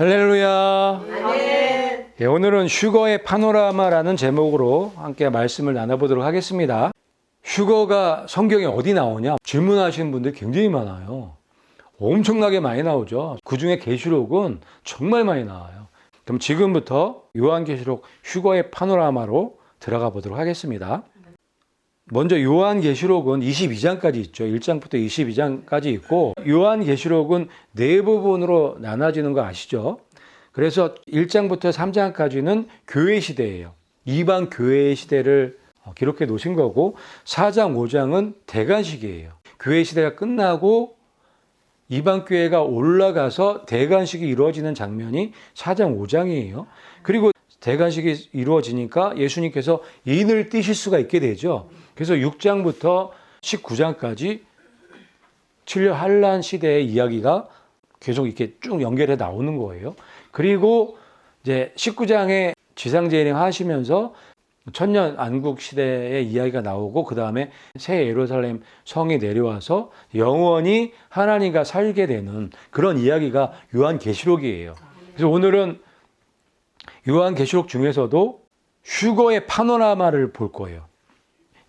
할렐루야. 예, 오늘은 휴거의 파노라마라는 제목으로 함께 말씀을 나눠보도록 하겠습니다. 휴거가 성경에 어디 나오냐? 질문하시는 분들 굉장히 많아요. 엄청나게 많이 나오죠. 그 중에 계시록은 정말 많이 나와요. 그럼 지금부터 요한계시록 휴거의 파노라마로 들어가 보도록 하겠습니다. 먼저 요한계시록은 22장까지 있죠. 1장부터 22장까지 있고 요한계시록은 네 부분으로 나눠지는 거 아시죠? 그래서 1장부터 3장까지는 교회 시대예요. 이방 교회의 시대를 어, 기록해 놓으신 거고 4장, 5장은 대관식이에요. 교회 시대가 끝나고 이방 교회가 올라가서 대관식이 이루어지는 장면이 4장, 5장이에요. 그리고 대관식이 이루어지니까 예수님께서 인을 띄실 수가 있게 되죠. 그래서 6장부터 19장까지 7년 한란 시대의 이야기가 계속 이렇게 쭉 연결해 나오는 거예요. 그리고 이제 19장에 지상재림 하시면서 천년 안국 시대의 이야기가 나오고 그 다음에 새 예루살렘 성이 내려와서 영원히 하나님과 살게 되는 그런 이야기가 요한 계시록이에요. 그래서 오늘은 요한 계시록 중에서도 휴거의 파노라마를 볼 거예요.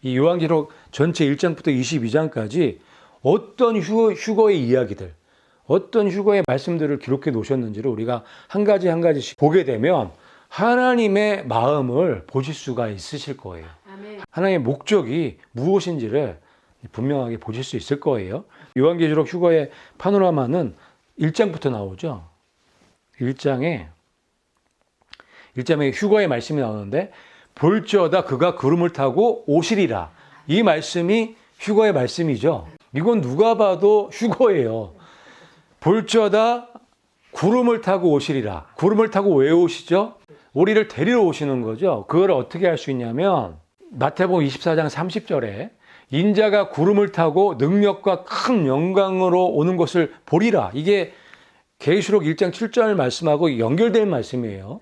이 요한계시록 전체 1장부터 22장까지 어떤 휴거, 휴거의 이야기들, 어떤 휴거의 말씀들을 기록해 놓으셨는지를 우리가 한 가지 한 가지씩 보게 되면 하나님의 마음을 보실 수가 있으실 거예요. 아멘. 하나님의 목적이 무엇인지를 분명하게 보실 수 있을 거예요. 요한계시록 휴거의 파노라마는 1장부터 나오죠. 1장에 1장에 휴거의 말씀이 나오는데 볼지어다 그가 구름을 타고 오시리라. 이 말씀이 휴거의 말씀이죠. 이건 누가 봐도 휴거예요. 볼지어다 구름을 타고 오시리라. 구름을 타고 왜 오시죠? 우리를 데리러 오시는 거죠. 그걸 어떻게 할 수 있냐면 마태복음 24장 30절에 인자가 구름을 타고 능력과 큰 영광으로 오는 것을 보리라. 이게 계시록 1장 7절 말씀하고 연결된 말씀이에요.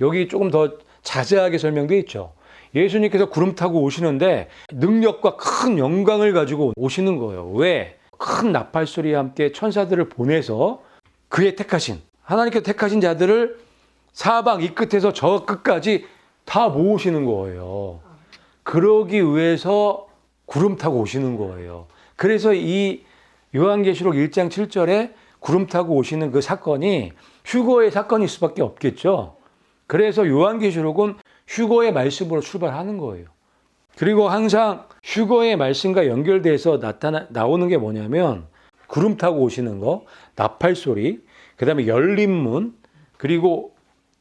여기 조금 더 자세하게 설명되어 있죠. 예수님께서 구름 타고 오시는데 능력과 큰 영광을 가지고 오시는 거예요. 왜? 큰 나팔 소리와 함께 천사들을 보내서 그의 택하신 하나님께서 택하신 자들을 사방 이 끝에서 저 끝까지 다 모으시는 거예요. 그러기 위해서 구름 타고 오시는 거예요. 그래서 이 요한계시록 1장 7절에 구름 타고 오시는 그 사건이 휴거의 사건일 수밖에 없겠죠. 그래서 요한계시록은 휴거의 말씀으로 출발하는 거예요. 그리고 항상 휴거의 말씀과 연결돼서 나타나 나오는 게 뭐냐면 구름 타고 오시는 거, 나팔 소리, 그다음에 열린 문, 그리고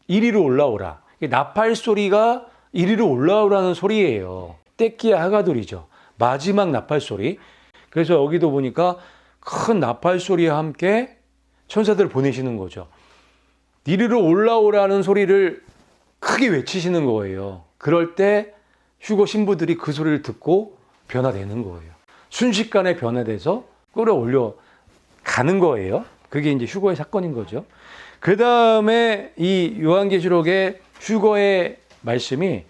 이리로 올라오라. 이 나팔 소리가 이리로 올라오라는 소리예요. 떼끼야 하가돌이죠. 마지막 나팔 소리. 그래서 여기도 보니까 큰 나팔 소리와 함께 천사들을 보내시는 거죠. 이리로 올라오라는 소리를 크게 외치시는 거예요. 그럴 때 휴거 신부들이 그 소리를 듣고 변화되는 거예요. 순식간에 변화돼서 끌어올려 가는 거예요. 그게 이제 휴거의 사건인 거죠. 그 다음에 이 요한계시록의 휴거의 말씀이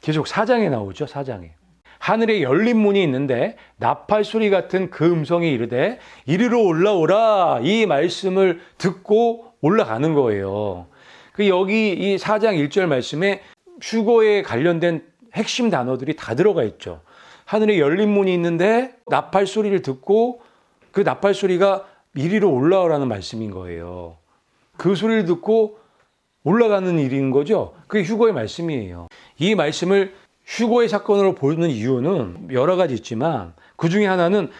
계속 사장에 나오죠. 사장에. 하늘에 열린 문이 있는데 나팔 소리 같은 그 음성이 이르되 이리로 올라오라 이 말씀을 듣고 올라가는 거예요. 그 여기 이 4장 1절 말씀에 휴거에 관련된 핵심 단어들이 다 들어가 있죠. 하늘에 열린 문이 있는데 나팔 소리를 듣고 그 나팔 소리가 이리로 올라오라는 말씀인 거예요. 그 소리를 듣고 올라가는 일인 거죠. 그게 휴거의 말씀이에요. 이 말씀을 휴거의 사건으로 보는 이유는 여러 가지 있지만 그 중에 하나는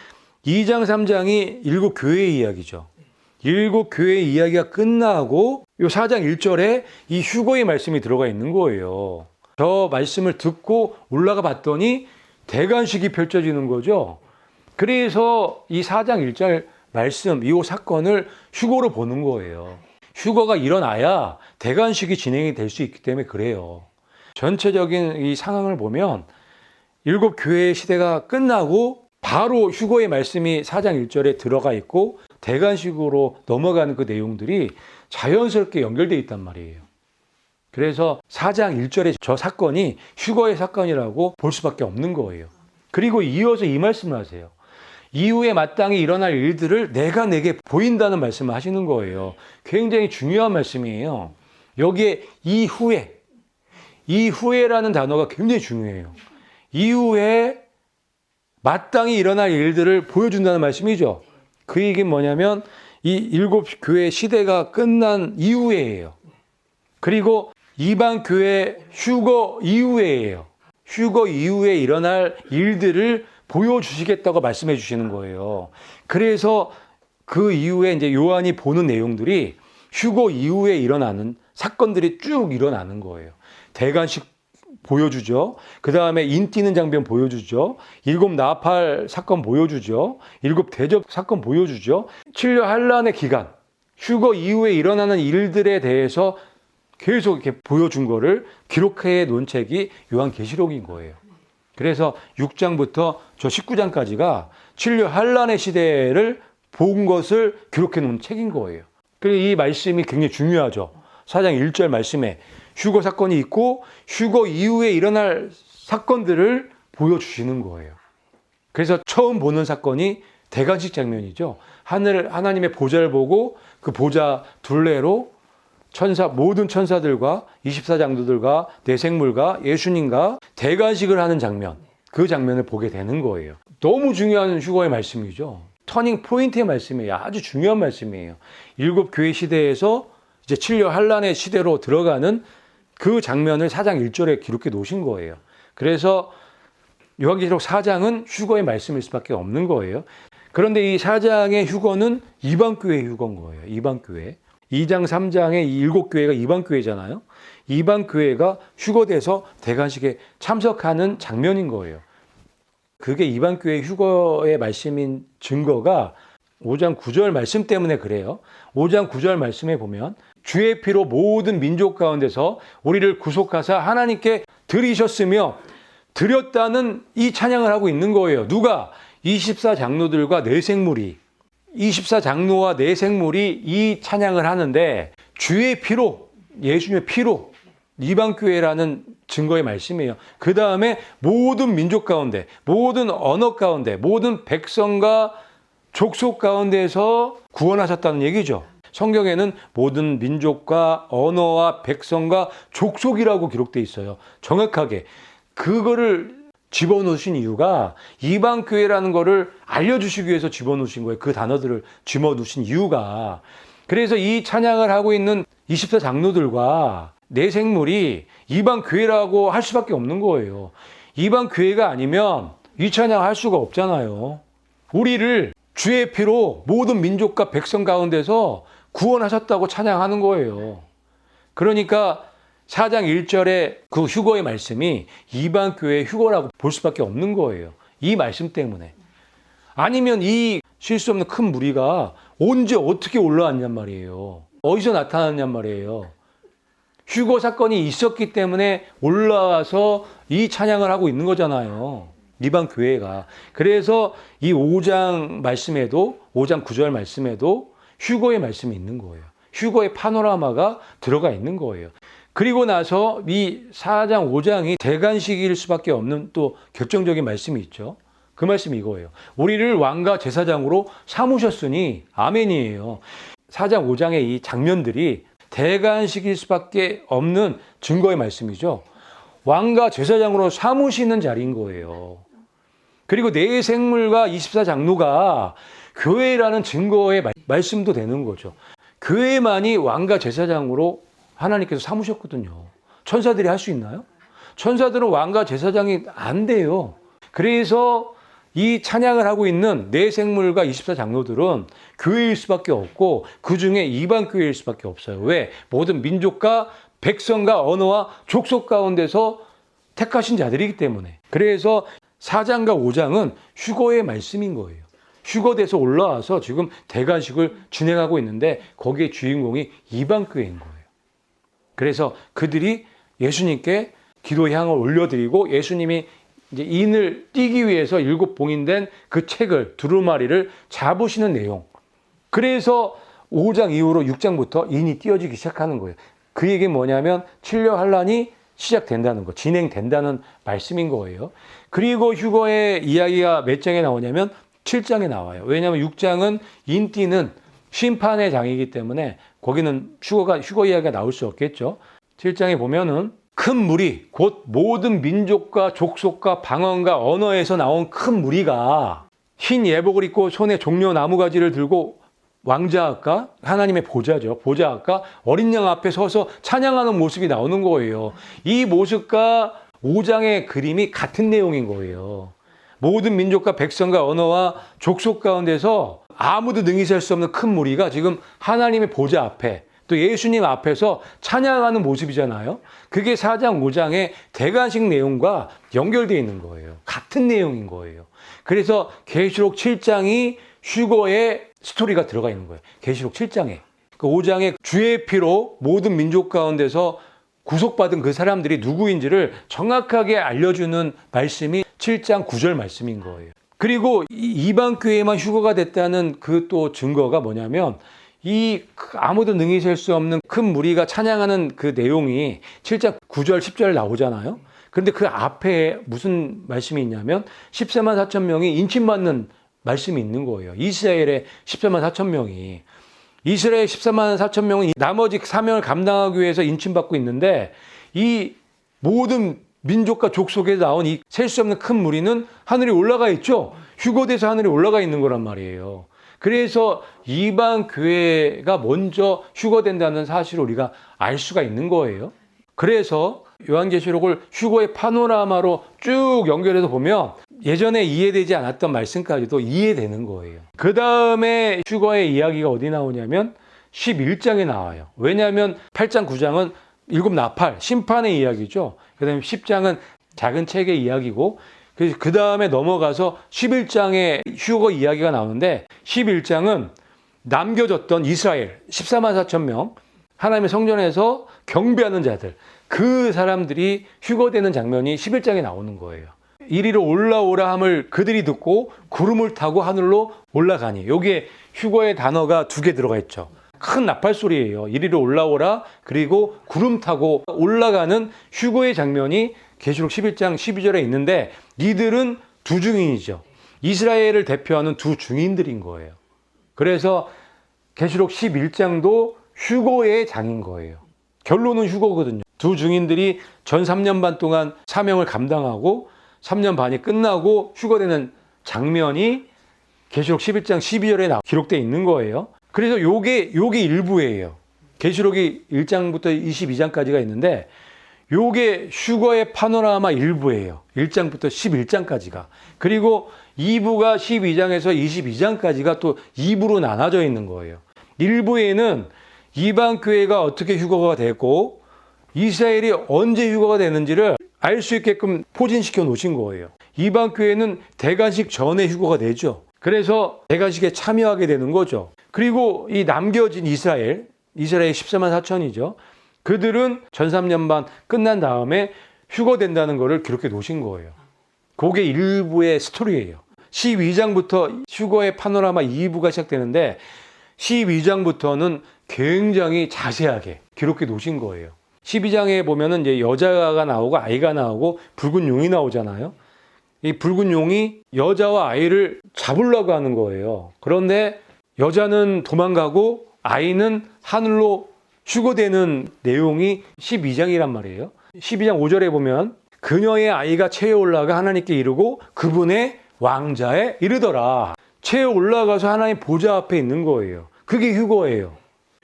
2장, 3장이 일곱 교회의 이야기죠. 일곱 교회의 이야기가 끝나고 요 4장 1절에 이 휴거의 말씀이 들어가 있는 거예요. 저 말씀을 듣고 올라가 봤더니 대관식이 펼쳐지는 거죠. 그래서 이 4장 1절 말씀, 이 사건을 휴거로 보는 거예요. 휴거가 일어나야 대관식이 진행이 될 수 있기 때문에 그래요. 전체적인 이 상황을 보면 일곱 교회의 시대가 끝나고 바로 휴거의 말씀이 4장 1절에 들어가 있고 대관식으로 넘어가는 그 내용들이 자연스럽게 연결되어 있단 말이에요. 그래서 4장 1절의 저 사건이 휴거의 사건이라고 볼 수밖에 없는 거예요. 그리고 이어서 이 말씀을 하세요. 이후에 마땅히 일어날 일들을 내가 내게 보인다는 말씀을 하시는 거예요. 굉장히 중요한 말씀이에요. 여기에 이후에, 이후에라는 단어가 굉장히 중요해요. 이후에 마땅히 일어날 일들을 보여준다는 말씀이죠. 그 얘기는 뭐냐면 이 일곱 교회 시대가 끝난 이후에예요. 그리고 이방 교회 휴거 이후에예요. 휴거 이후에 일어날 일들을 보여주시겠다고 말씀해 주시는 거예요. 그래서 그 이후에 이제 요한이 보는 내용들이 휴거 이후에 일어나는 사건들이 쭉 일어나는 거예요. 대관식 보여주죠. 그 다음에 인 뛰는 장면 보여주죠. 일곱 나팔 사건 보여주죠. 일곱 대접 사건 보여주죠. 7년 한란의 기간, 휴거 이후에 일어나는 일들에 대해서 계속 이렇게 보여준 거를 기록해 놓은 책이 요한계시록인 거예요. 그래서 6장부터 저 19장까지가 7년 한란의 시대를 본 것을 기록해 놓은 책인 거예요. 그리고 이 말씀이 굉장히 중요하죠. 4장 1절 말씀에 휴거 사건이 있고 휴거 이후에 일어날 사건들을 보여주시는 거예요. 그래서 처음 보는 사건이 대관식 장면이죠. 하늘 하나님의 보좌를 보고 그 보좌 둘레로 천사 모든 천사들과 24장도들과 내생물과 예수님과 대관식을 하는 장면. 그 장면을 보게 되는 거예요. 너무 중요한 휴거의 말씀이죠. 터닝 포인트의 말씀이에요. 아주 중요한 말씀이에요. 일곱 교회 시대에서 이제 7년 한란의 시대로 들어가는 그 장면을 4장 1절에 기록해 놓으신 거예요. 그래서 요한계시록 4장은 휴거의 말씀일 수밖에 없는 거예요. 그런데 이 4장의 휴거는 이방 교회 휴거인 거예요. 이방 교회. 2장 3장의 이 일곱 교회가 이방 교회잖아요. 이방 교회가 휴거돼서 대관식에 참석하는 장면인 거예요. 그게 이방 교회 휴거의 말씀인 증거가 5장 9절 말씀 때문에 그래요. 5장 9절 말씀에 보면 주의 피로 모든 민족 가운데서 우리를 구속하사 하나님께 드리셨으며 드렸다는 이 찬양을 하고 있는 거예요. 누가? 24장로들과 내생물이 24장로와 내생물이 이 찬양을 하는데 주의 피로 예수님의 피로 이방교회라는 증거의 말씀이에요. 그 다음에 모든 민족 가운데, 모든 언어 가운데, 모든 백성과 족속 가운데서 구원하셨다는 얘기죠. 성경에는 모든 민족과 언어와 백성과 족속이라고 기록돼 있어요. 정확하게. 그거를 집어넣으신 이유가 이방 교회라는 거를 알려주시기 위해서 집어넣으신 거예요. 그 단어들을 집어넣으신 이유가. 그래서 이 찬양을 하고 있는 24 장로들과 내생물이 이방 교회라고 할 수밖에 없는 거예요. 이방 교회가 아니면 이 찬양 할 수가 없잖아요. 우리를 주의 피로 모든 민족과 백성 가운데서 구원하셨다고 찬양하는 거예요. 그러니까 4장 1절에 그 휴거의 말씀이 이방 교회의 휴거라고 볼 수밖에 없는 거예요. 이 말씀 때문에. 아니면 이 쉴 수 없는 큰 무리가 언제 어떻게 올라왔냔 말이에요. 어디서 나타났냔 말이에요. 휴거 사건이 있었기 때문에 올라와서 이 찬양을 하고 있는 거잖아요. 이방 교회가. 그래서 이 5장 말씀에도 5장 9절 말씀에도 휴거의 말씀이 있는 거예요. 휴거의 파노라마가 들어가 있는 거예요. 그리고 나서 이 4장, 5장이 대관식일 수밖에 없는 또 결정적인 말씀이 있죠. 그 말씀이 이거예요. 우리를 왕과 제사장으로 삼으셨으니 아멘이에요. 4장, 5장의 이 장면들이 대관식일 수밖에 없는 증거의 말씀이죠. 왕과 제사장으로 삼으시는 자리인 거예요. 그리고 내 생물과 24장로가 교회라는 증거의 말씀도 되는 거죠. 교회만이 왕과 제사장으로 하나님께서 삼으셨거든요. 천사들이 할 수 있나요? 천사들은 왕과 제사장이 안 돼요. 그래서 이 찬양을 하고 있는 내 생물과 24장로들은 교회일 수밖에 없고 그 중에 이방 교회일 수밖에 없어요. 왜? 모든 민족과 백성과 언어와 족속 가운데서 택하신 자들이기 때문에. 그래서 4장과 5장은 휴거의 말씀인 거예요. 휴거돼서 올라와서 지금 대관식을 진행하고 있는데 거기에 주인공이 이방 교회인 거예요. 그래서 그들이 예수님께 기도 향을 올려드리고 예수님이 이제 인을 띄기 위해서 일곱 봉인된 그 책을 두루마리를 잡으시는 내용. 그래서 5장 이후로 6장부터 인이 띄어지기 시작하는 거예요. 그 얘기 뭐냐면 7년 환란이 시작된다는 거, 진행된다는 말씀인 거예요. 그리고 휴거의 이야기가 몇 장에 나오냐면 7장에 나와요. 왜냐하면 6장은 인띠는 심판의 장이기 때문에 거기는 휴거가 휴거 이야기가 나올 수 없겠죠. 7장에 보면은 큰 무리 곧 모든 민족과 족속과 방언과 언어에서 나온 큰 무리가 흰 예복을 입고 손에 종려 나무 가지를 들고 왕자가 하나님의 보좌죠. 보좌가 어린 양 앞에 서서 찬양하는 모습이 나오는 거예요. 이 모습과 5장의 그림이 같은 내용인 거예요. 모든 민족과 백성과 언어와 족속 가운데서 아무도 능히 셀 수 없는 큰 무리가 지금 하나님의 보좌 앞에 또 예수님 앞에서 찬양하는 모습이잖아요. 그게 4장, 5장의 대관식 내용과 연결되어 있는 거예요. 같은 내용인 거예요. 그래서 계시록 7장이 휴거의 스토리가 들어가 있는 거예요. 계시록 7장에. 그 5장에 주의 피로 모든 민족 가운데서 구속받은 그 사람들이 누구인지를 정확하게 알려주는 말씀이 7장 9절 말씀인 거예요. 그리고 이 이방 교회만 휴거가 됐다는 그 또 증거가 뭐냐면 이 아무도 능히 셀 수 없는 큰 무리가 찬양하는 그 내용이 7장 9절 10절 나오잖아요. 그런데 그 앞에 무슨 말씀이 있냐면 14만 4천 명이 인침받는 말씀이 있는 거예요. 이스라엘의 14만 4천 명이 이스라엘 14만 4천 명은 나머지 사명을 감당하기 위해서 인침받고 있는데 이 모든 민족과 족속에 나온 이 셀 수 없는 큰 무리는 하늘에 올라가 있죠. 휴거돼서 하늘에 올라가 있는 거란 말이에요. 그래서 이방 교회가 먼저 휴거된다는 사실을 우리가 알 수가 있는 거예요. 그래서 요한계시록을 휴거의 파노라마로 쭉 연결해서 보면 예전에 이해되지 않았던 말씀까지도 이해되는 거예요. 그 다음에 휴거의 이야기가 어디 나오냐면 11장에 나와요. 왜냐하면 8장, 9장은 일곱 나팔, 심판의 이야기죠. 그 다음에 10장은 작은 책의 이야기고, 그 다음에 넘어가서 11장의 휴거 이야기가 나오는데, 11장은 남겨졌던 이스라엘 14만 4천 명, 하나님의 성전에서 경배하는 자들, 그 사람들이 휴거되는 장면이 11장에 나오는 거예요. 이리로 올라오라 함을 그들이 듣고 구름을 타고 하늘로 올라가니. 여기에 휴거의 단어가 두 개 들어가 있죠. 큰 나팔 소리예요. 이리로 올라오라 그리고 구름 타고 올라가는 휴거의 장면이 계시록 11장 12절에 있는데 이들은 두 증인이죠. 이스라엘을 대표하는 두 증인들인 거예요. 그래서 계시록 11장도 휴거의 장인 거예요. 결론은 휴거거든요. 두 증인들이 전 3년 반 동안 사명을 감당하고 3년 반이 끝나고 휴거되는 장면이 계시록 11장 12절에 나 기록되어 있는 거예요. 그래서 요게 요게 일부예요. 계시록이 1장부터 22장까지가 있는데 요게 휴거의 파노라마 일부예요. 1장부터 11장까지가. 그리고 2부가 12장에서 22장까지가 또 2부로 나눠져 있는 거예요. 1부에는 이방 교회가 어떻게 휴거가 되고 이스라엘이 언제 휴거가 되는지를 알 수 있게끔 포진시켜 놓으신 거예요. 이방 교회는 대관식 전에 휴거가 되죠. 그래서 대관식에 참여하게 되는 거죠. 그리고 이 남겨진 이스라엘, 이스라엘 14만 4천이죠. 그들은 전 3년 반 끝난 다음에 휴거된다는 것을 기록해 놓으신 거예요. 그게 일부의 스토리예요. 12장부터 휴거의 파노라마 2부가 시작되는데 12장부터는 굉장히 자세하게 기록해 놓으신 거예요. 12장에 보면은 이제 여자가 나오고 아이가 나오고 붉은 용이 나오잖아요. 이 붉은 용이 여자와 아이를 잡으려고 하는 거예요. 그런데 여자는 도망가고 아이는 하늘로 휴거되는 내용이 12장이란 말이에요. 12장 5절에 보면 그녀의 아이가 체에 올라가 하나님께 이르고 그분의 왕자에 이르더라. 체에 올라가서 하나님 보좌 앞에 있는 거예요. 그게 휴거예요.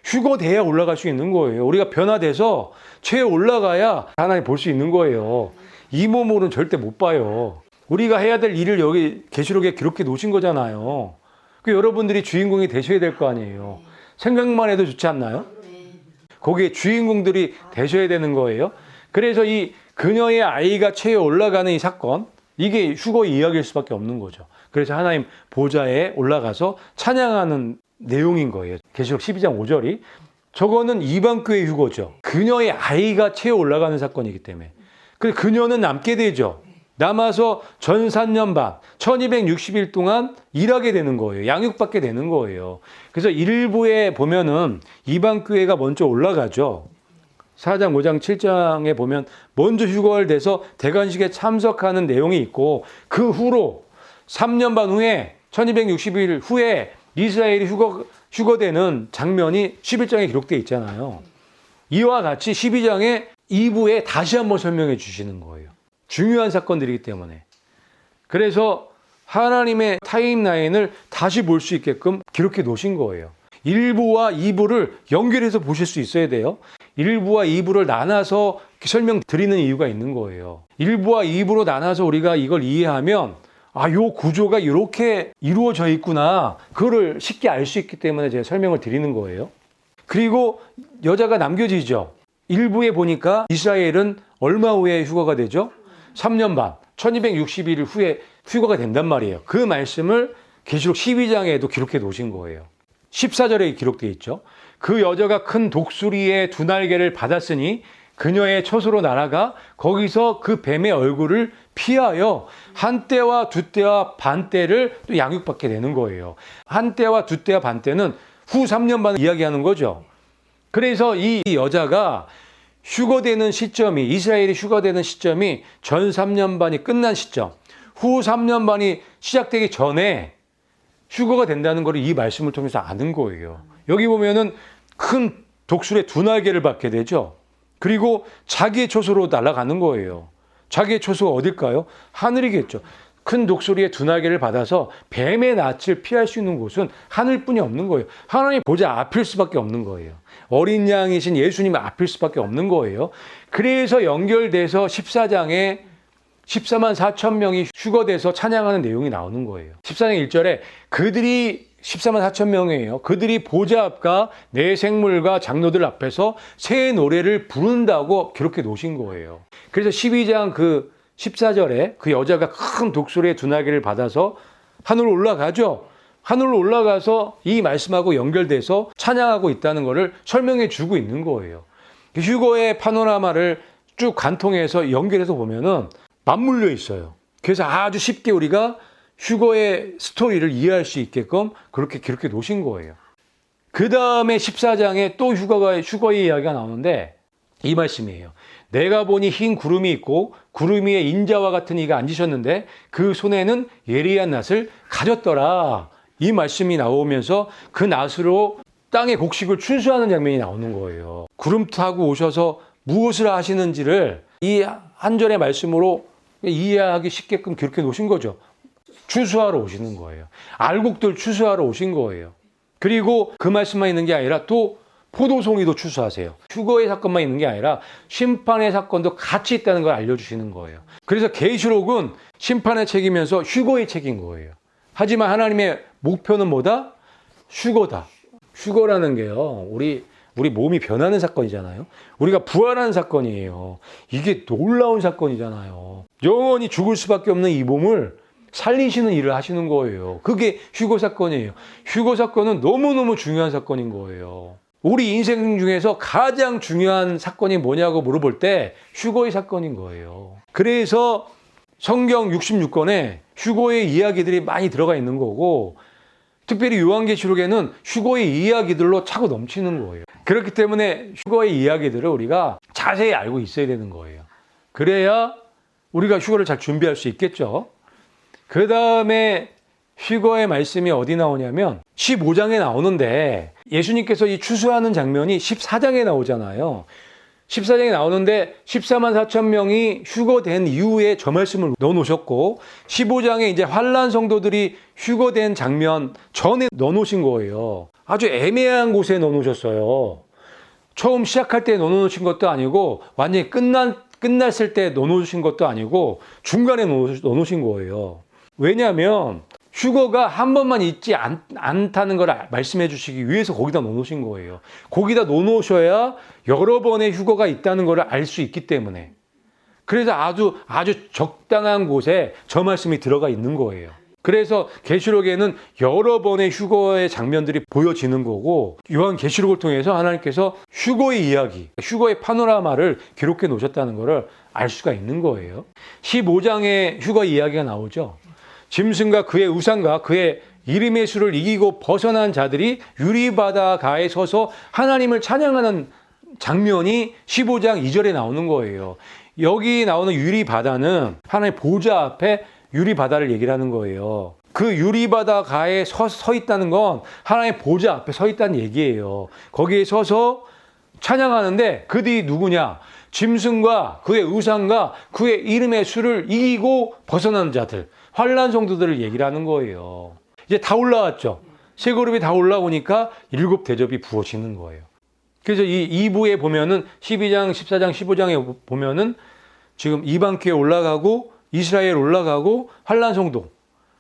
휴거돼야 올라갈 수 있는 거예요. 우리가 변화돼서 체에 올라가야 하나님 볼 수 있는 거예요. 이 몸으로는 절대 못 봐요. 우리가 해야 될 일을 여기 계시록에 기록해 놓으신 거잖아요. 그 여러분들이 주인공이 되셔야 될 거 아니에요. 생각만 해도 좋지 않나요? 거기에 주인공들이 되셔야 되는 거예요. 그래서 이 그녀의 아이가 체에 올라가는 이 사건, 이게 휴거 이야기일 수밖에 없는 거죠. 그래서 하나님 보좌에 올라가서 찬양하는 내용인 거예요. 계시록 12장 5절이. 저거는 이방 교회 휴거죠. 그녀의 아이가 체에 올라가는 사건이기 때문에. 그 그녀는 남게 되죠. 남아서 전 3년 반, 1260일 동안 일하게 되는 거예요. 양육받게 되는 거예요. 그래서 일부에 보면은 이방교회가 먼저 올라가죠. 4장, 5장, 7장에 보면 먼저 휴거를 돼서 대관식에 참석하는 내용이 있고 그 후로 3년 반 후에 1260일 후에 이스라엘이 휴거, 휴거되는 장면이 11장에 기록되어 있잖아요. 이와 같이 12장의 2부에 다시 한번 설명해 주시는 거예요. 중요한 사건들이기 때문에. 그래서 하나님의 타임라인을 다시 볼 수 있게끔 기록해 놓으신 거예요. 1부와 2부를 연결해서 보실 수 있어야 돼요. 1부와 2부를 나눠서 설명드리는 이유가 있는 거예요. 1부와 2부로 나눠서 우리가 이걸 이해하면 아, 요 구조가 이렇게 이루어져 있구나. 그거를 쉽게 알 수 있기 때문에 제가 설명을 드리는 거예요. 그리고 여자가 남겨지죠. 일부에 보니까 이스라엘은 얼마 후에 휴거가 되죠? 3년 반, 1260일 후에 휴거가 된단 말이에요. 그 말씀을 계시록 12장에도 기록해 놓으신 거예요. 14절에 기록되어 있죠. 그 여자가 큰 독수리의 두 날개를 받았으니 그녀의 처소로 날아가 거기서 그 뱀의 얼굴을 피하여 한 때와 두 때와 반 때를 또 양육받게 되는 거예요. 한 때와 두 때와 반 때는 후 3년 반을 이야기하는 거죠. 그래서 이 여자가 휴거되는 시점이 이스라엘이 휴거되는 시점이 전 3년 반이 끝난 시점, 후 3년 반이 시작되기 전에 휴거가 된다는 것을 이 말씀을 통해서 아는 거예요. 여기 보면은 큰 독수리의 두 날개를 받게 되죠. 그리고 자기의 초소로 날아가는 거예요. 자기의 초소가 어딜까요? 하늘이겠죠. 큰 독수리의 두 날개를 받아서 뱀의 낯을 피할 수 있는 곳은 하늘뿐이 없는 거예요. 하나님 보좌 앞일 수밖에 없는 거예요. 어린 양이신 예수님 앞일 수밖에 없는 거예요. 그래서 연결돼서 14장에 14만 4천 명이 휴거돼서 찬양하는 내용이 나오는 거예요. 14장 1절에 그들이 14만 4천 명이에요. 그들이 보좌 앞과 내 생물과 장로들 앞에서 새 노래를 부른다고 기록해 놓으신 거예요. 그래서 12장 그 14절에 그 여자가 큰 독수리의 두 날개를 받아서 하늘로 올라가죠. 하늘로 올라가서 이 말씀하고 연결돼서 찬양하고 있다는 것을 설명해 주고 있는 거예요. 휴거의 파노라마를 쭉 관통해서 연결해서 보면은 맞물려 있어요. 그래서 아주 쉽게 우리가 휴거의 스토리를 이해할 수 있게끔 그렇게 기록해 놓으신 거예요. 그 다음에 14장에 또 휴거가, 휴거의 이야기가 나오는데 이 말씀이에요. 내가 보니 흰 구름이 있고 구름 위에 인자와 같은 이가 앉으셨는데 그 손에는 예리한 낫을 가졌더라. 이 말씀이 나오면서 그 낫으로 땅의 곡식을 추수하는 장면이 나오는 거예요. 구름 타고 오셔서 무엇을 하시는지를 이 한 절의 말씀으로 이해하기 쉽게끔 기록해 놓으신 거죠. 추수하러 오시는 거예요. 알곡들 추수하러 오신 거예요. 그리고 그 말씀만 있는 게 아니라 또 포도송이도 추수하세요. 휴거의 사건만 있는 게 아니라 심판의 사건도 같이 있다는 걸 알려주시는 거예요. 그래서 계시록은 심판의 책이면서 휴거의 책인 거예요. 하지만 하나님의 목표는 뭐다? 휴거다. 휴거라는 게요. 우리 우리 몸이 변하는 사건이잖아요. 우리가 부활하는 사건이에요. 이게 놀라운 사건이잖아요. 영원히 죽을 수밖에 없는 이 몸을 살리시는 일을 하시는 거예요. 그게 휴거 사건이에요. 휴거 사건은 너무너무 중요한 사건인 거예요. 우리 인생 중에서 가장 중요한 사건이 뭐냐고 물어볼 때 휴거의 사건인 거예요. 그래서 성경 66권에 휴거의 이야기들이 많이 들어가 있는 거고 특별히 요한계시록에는 휴거의 이야기들로 차고 넘치는 거예요. 그렇기 때문에 휴거의 이야기들을 우리가 자세히 알고 있어야 되는 거예요. 그래야 우리가 휴거를 잘 준비할 수 있겠죠. 그 다음에 휴거의 말씀이 어디 나오냐면 15장에 나오는데 예수님께서 이 추수하는 장면이 14장에 나오잖아요. 14장에 나오는데 14만 4천 명이 휴거된 이후에 저 말씀을 넣어 놓으셨고 15장에 이제 환란 성도들이 휴거된 장면 전에 넣어 놓으신 거예요. 아주 애매한 곳에 넣어 놓으셨어요. 처음 시작할 때 넣어 놓으신 것도 아니고 완전히 끝난 끝났을 때 넣어 놓으신 것도 아니고 중간에 넣어 놓으신 거예요. 왜냐하면 휴거가 한 번만 있지 않, 않다는 걸 말씀해 주시기 위해서 거기다 넣어놓으신 거예요. 거기다 넣어놓으셔야 여러 번의 휴거가 있다는 걸 알 수 있기 때문에. 그래서 아주 아주 적당한 곳에 저 말씀이 들어가 있는 거예요. 그래서 계시록에는 여러 번의 휴거의 장면들이 보여지는 거고 요한 계시록을 통해서 하나님께서 휴거의 이야기, 휴거의 파노라마를 기록해 놓으셨다는 것을 알 수가 있는 거예요. 15장에 휴거 이야기가 나오죠. 짐승과 그의 우상과 그의 이름의 수를 이기고 벗어난 자들이 유리바다가에 서서 하나님을 찬양하는 장면이 15장 2절에 나오는 거예요. 여기 나오는 유리바다는 하나님의 보좌 앞에 유리바다를 얘기를 하는 거예요. 그 유리바다 가에 서, 서 있다는 건 하나님의 보좌 앞에 서 있다는 얘기예요. 거기에 서서 찬양하는데 그들이 누구냐? 짐승과 그의 우상과 그의 이름의 수를 이기고 벗어난 자들, 환란 성도들을 얘기를 하는 거예요. 이제 다 올라왔죠. 세 그룹이 다 올라오니까 일곱 대접이 부어지는 거예요. 그래서 이 2부에 보면은 12장, 14장, 15장에 보면은 지금 이방교에 올라가고 이스라엘 올라가고 환란 성도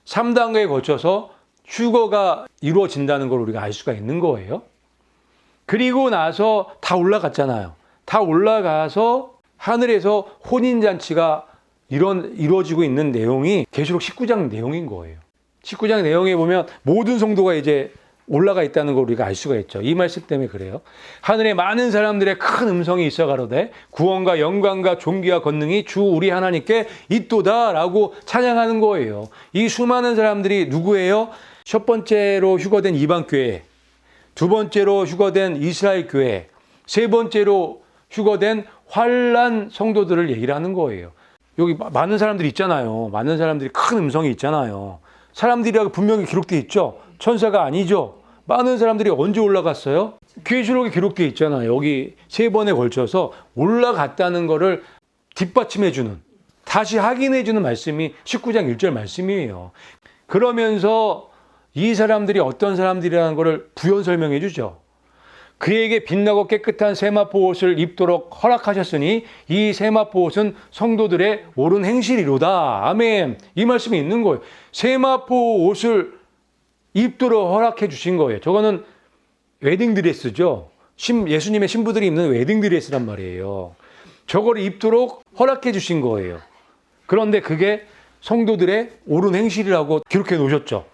3단계에 거쳐서 휴거가 이루어진다는 걸 우리가 알 수가 있는 거예요. 그리고 나서 다 올라갔잖아요. 다 올라가서 하늘에서 혼인잔치가 이런, 이루어지고 있는 내용이 계시록 19장 내용인 거예요. 19장 내용에 보면 모든 성도가 이제 올라가 있다는 걸 우리가 알 수가 있죠. 이 말씀 때문에 그래요. 하늘에 많은 사람들의 큰 음성이 있어 가로되 구원과 영광과 존귀와 권능이 주 우리 하나님께 있도다라고 찬양하는 거예요. 이 수많은 사람들이 누구예요? 첫 번째로 휴거된 이방 교회, 두 번째로 휴거된 이스라엘 교회, 세 번째로 휴거된 환란 성도들을 얘기를 하는 거예요. 여기 많은 사람들이 있잖아요. 많은 사람들이 큰 음성이 있잖아요. 사람들이라고 분명히 기록되어 있죠. 천사가 아니죠. 많은 사람들이 언제 올라갔어요? 계시록에 기록되어 있잖아요. 여기 세 번에 걸쳐서 올라갔다는 거를 뒷받침해 주는 다시 확인해 주는 말씀이 19장 1절 말씀이에요. 그러면서 이 사람들이 어떤 사람들이라는 것을 부연 설명해 주죠. 그에게 빛나고 깨끗한 세마포 옷을 입도록 허락하셨으니 이 세마포 옷은 성도들의 옳은 행실이로다. 아멘. 이 말씀이 있는 거예요. 세마포 옷을 입도록 허락해 주신 거예요. 저거는 웨딩드레스죠. 신, 예수님의 신부들이 입는 웨딩드레스란 말이에요. 저거를 입도록 허락해 주신 거예요. 그런데 그게 성도들의 옳은 행실이라고 기록해 놓으셨죠.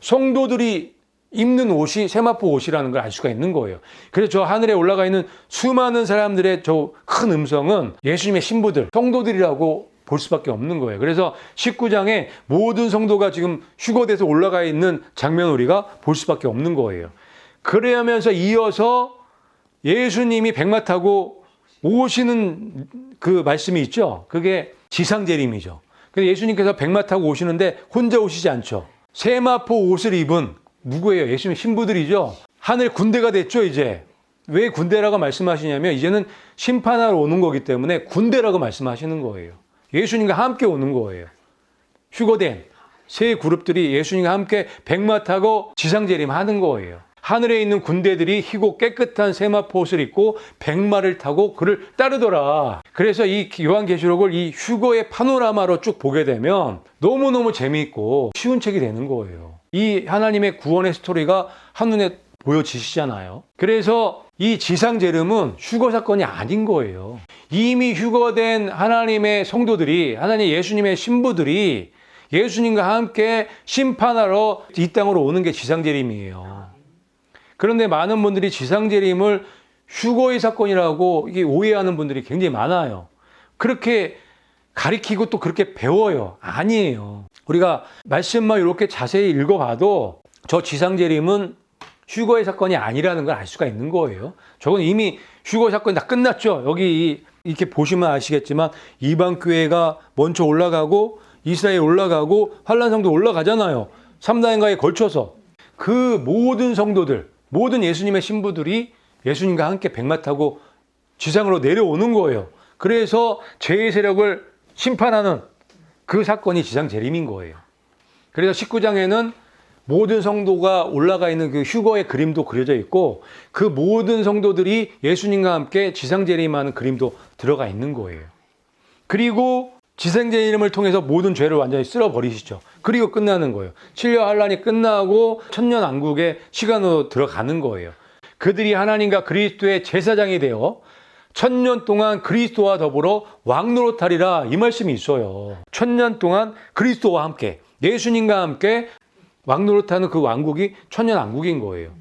성도들이 입는 옷이 세마포 옷이라는 걸 알 수가 있는 거예요. 그래서 저 하늘에 올라가 있는 수많은 사람들의 저 큰 음성은 예수님의 신부들, 성도들이라고 볼 수밖에 없는 거예요. 그래서 19장에 모든 성도가 지금 휴거돼서 올라가 있는 장면 우리가 볼 수밖에 없는 거예요. 그러면서 이어서 예수님이 백마 타고 오시는 그 말씀이 있죠. 그게 지상재림이죠. 예수님께서 백마 타고 오시는데 혼자 오시지 않죠. 세마포 옷을 입은 누구예요? 예수님 신부들이죠. 하늘 군대가 됐죠, 이제. 왜 군대라고 말씀하시냐면 이제는 심판하러 오는 거기 때문에 군대라고 말씀하시는 거예요. 예수님과 함께 오는 거예요. 휴거된 세 그룹들이 예수님과 함께 백마 타고 지상재림 하는 거예요. 하늘에 있는 군대들이 희고 깨끗한 세마포 옷을 입고 백마를 타고 그를 따르더라. 그래서 이 요한계시록을 이 휴거의 파노라마로 쭉 보게 되면 너무너무 재미있고 쉬운 책이 되는 거예요. 이 하나님의 구원의 스토리가 한눈에 보여지시잖아요. 그래서 이 지상재림은 휴거 사건이 아닌 거예요. 이미 휴거된 하나님의 성도들이, 하나님 예수님의 신부들이 예수님과 함께 심판하러 이 땅으로 오는 게 지상재림이에요. 그런데 많은 분들이 지상재림을 휴거의 사건이라고 이게 오해하는 분들이 굉장히 많아요. 그렇게 가리키고 또 그렇게 배워요. 아니에요. 우리가 말씀만 이렇게 자세히 읽어봐도 저 지상재림은 휴거의 사건이 아니라는 걸 알 수가 있는 거예요. 저건 이미 휴거 사건이 다 끝났죠. 여기 이렇게 보시면 아시겠지만 이방 교회가 먼저 올라가고 이스라엘 올라가고 환란성도 올라가잖아요. 3단가에 걸쳐서 그 모든 성도들, 모든 예수님의 신부들이 예수님과 함께 백마 타고 지상으로 내려오는 거예요. 그래서 죄의 세력을 심판하는 그 사건이 지상 재림인 거예요. 그래서 19장에는 모든 성도가 올라가 있는 그 휴거의 그림도 그려져 있고 그 모든 성도들이 예수님과 함께 지상 재림하는 그림도 들어가 있는 거예요. 그리고 지상 재림을 통해서 모든 죄를 완전히 쓸어 버리시죠. 그리고 끝나는 거예요. 7년 환란이 끝나고 천년 왕국의 시간으로 들어가는 거예요. 그들이 하나님과 그리스도의 제사장이 되어 천년 동안 그리스도와 더불어 왕노릇하리라 이 말씀이 있어요. 천년 동안 그리스도와 함께 예수님과 함께 왕노릇하는 그 왕국이 천년 왕국인 거예요.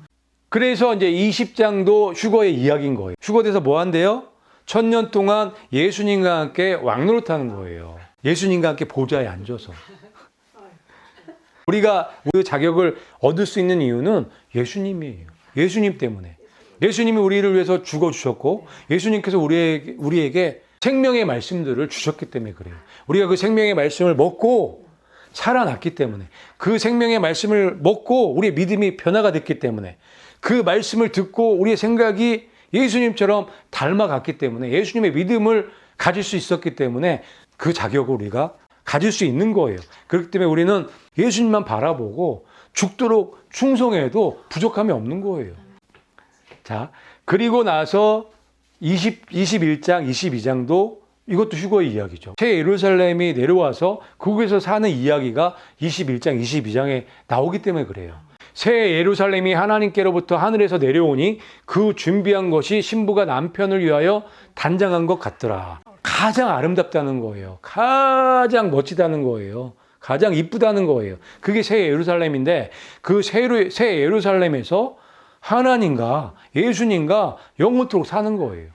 그래서 이제 20장도 휴거의 이야기인 거예요. 휴거돼서 뭐 한대요? 천년 동안 예수님과 함께 왕노릇하는 거예요. 예수님과 함께 보좌에 앉아서. 우리가 그 자격을 얻을 수 있는 이유는 예수님이에요. 예수님 때문에. 예수님이 우리를 위해서 죽어 주셨고 예수님께서 우리에게, 우리에게 생명의 말씀들을 주셨기 때문에 그래요. 우리가 그 생명의 말씀을 먹고 살아났기 때문에 그 생명의 말씀을 먹고 우리의 믿음이 변화가 됐기 때문에 그 말씀을 듣고 우리의 생각이 예수님처럼 닮아갔기 때문에 예수님의 믿음을 가질 수 있었기 때문에 그 자격을 우리가 가질 수 있는 거예요. 그렇기 때문에 우리는 예수님만 바라보고 죽도록 충성해도 부족함이 없는 거예요. 자, 그리고 나서 20, 21장, 22장도 이것도 휴거의 이야기죠. 새 예루살렘이 내려와서 그곳에서 사는 이야기가 21장, 22장에 나오기 때문에 그래요. 새 예루살렘이 하나님께로부터 하늘에서 내려오니 그 준비한 것이 신부가 남편을 위하여 단장한 것 같더라. 가장 아름답다는 거예요. 가장 멋지다는 거예요. 가장 이쁘다는 거예요. 그게 새 예루살렘인데 그 새 예루살렘에서 하나님과 예수님과 영원토록 사는 거예요.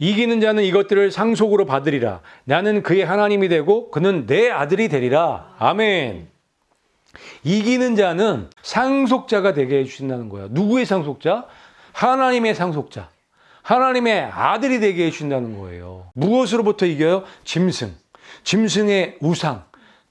이기는 자는 이것들을 상속으로 받으리라. 나는 그의 하나님이 되고 그는 내 아들이 되리라. 아멘. 이기는 자는 상속자가 되게 해주신다는 거예요. 누구의 상속자? 하나님의 상속자. 하나님의 아들이 되게 해주신다는 거예요. 무엇으로부터 이겨요? 짐승. 짐승의 우상.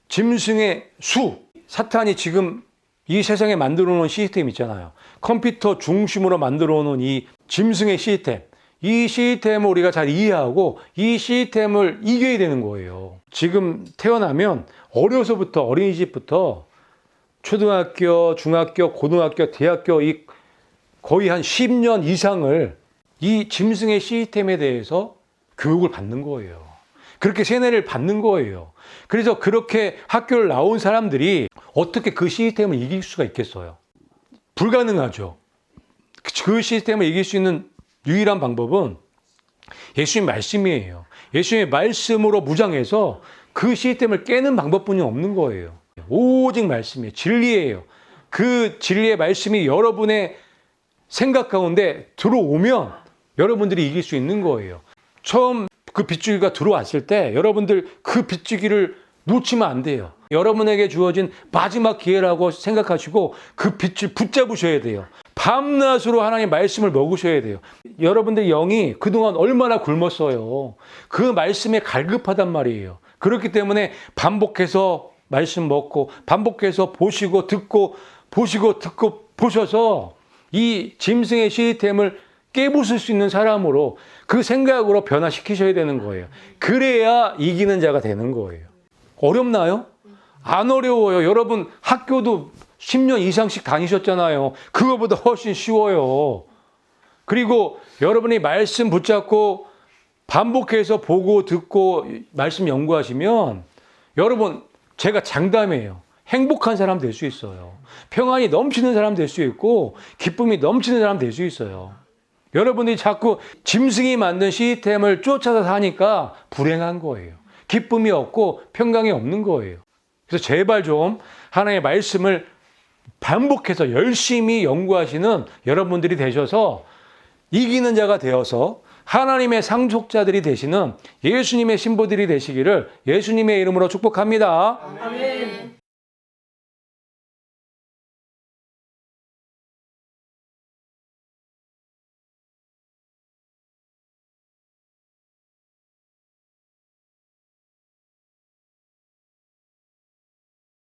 짐승의 수. 사탄이 지금 이 세상에 만들어 놓은 시스템 있잖아요. 컴퓨터 중심으로 만들어 놓은 이 짐승의 시스템. 이 시스템을 우리가 잘 이해하고 이 시스템을 이겨야 되는 거예요. 지금 태어나면 어려서부터 어린이집부터 초등학교, 중학교, 고등학교, 대학교 이 거의 한 10년 이상을 이 짐승의 시스템에 대해서 교육을 받는 거예요. 그렇게 세뇌를 받는 거예요. 그래서 그렇게 학교를 나온 사람들이 어떻게 그 시스템을 이길 수가 있겠어요? 불가능하죠. 그 시스템을 이길 수 있는 유일한 방법은 예수님 말씀이에요. 예수님의 말씀으로 무장해서 그 시스템을 깨는 방법뿐이 없는 거예요. 오직 말씀이에요. 진리예요. 그 진리의 말씀이 여러분의 생각 가운데 들어오면 여러분들이 이길 수 있는 거예요. 처음 그 빗줄기가 들어왔을 때 여러분들 그 빗줄기를 놓치면 안 돼요. 여러분에게 주어진 마지막 기회라고 생각하시고 그 빛을 붙잡으셔야 돼요. 밤낮으로 하나님 말씀을 먹으셔야 돼요. 여러분들 영이 그동안 얼마나 굶었어요. 그 말씀에 갈급하단 말이에요. 그렇기 때문에 반복해서 말씀 먹고 반복해서 보시고 듣고 보시고 듣고 보셔서 이 짐승의 시스템을 깨부술 수 있는 사람으로 그 생각으로 변화시키셔야 되는 거예요. 그래야 이기는 자가 되는 거예요. 어렵나요? 안 어려워요. 여러분 학교도 10년 이상씩 다니셨잖아요. 그거보다 훨씬 쉬워요. 그리고 여러분이 말씀 붙잡고 반복해서 보고 듣고 말씀 연구하시면 여러분 제가 장담해요. 행복한 사람 될 수 있어요. 평안이 넘치는 사람 될 수 있고 기쁨이 넘치는 사람 될 수 있어요. 여러분들이 자꾸 짐승이 만든 시스템을 쫓아서 사니까 불행한 거예요. 기쁨이 없고 평강이 없는 거예요. 그래서 제발 좀 하나님의 말씀을 반복해서 열심히 연구하시는 여러분들이 되셔서 이기는 자가 되어서 하나님의 상속자들이 되시는 예수님의 신부들이 되시기를 예수님의 이름으로 축복합니다. 아멘.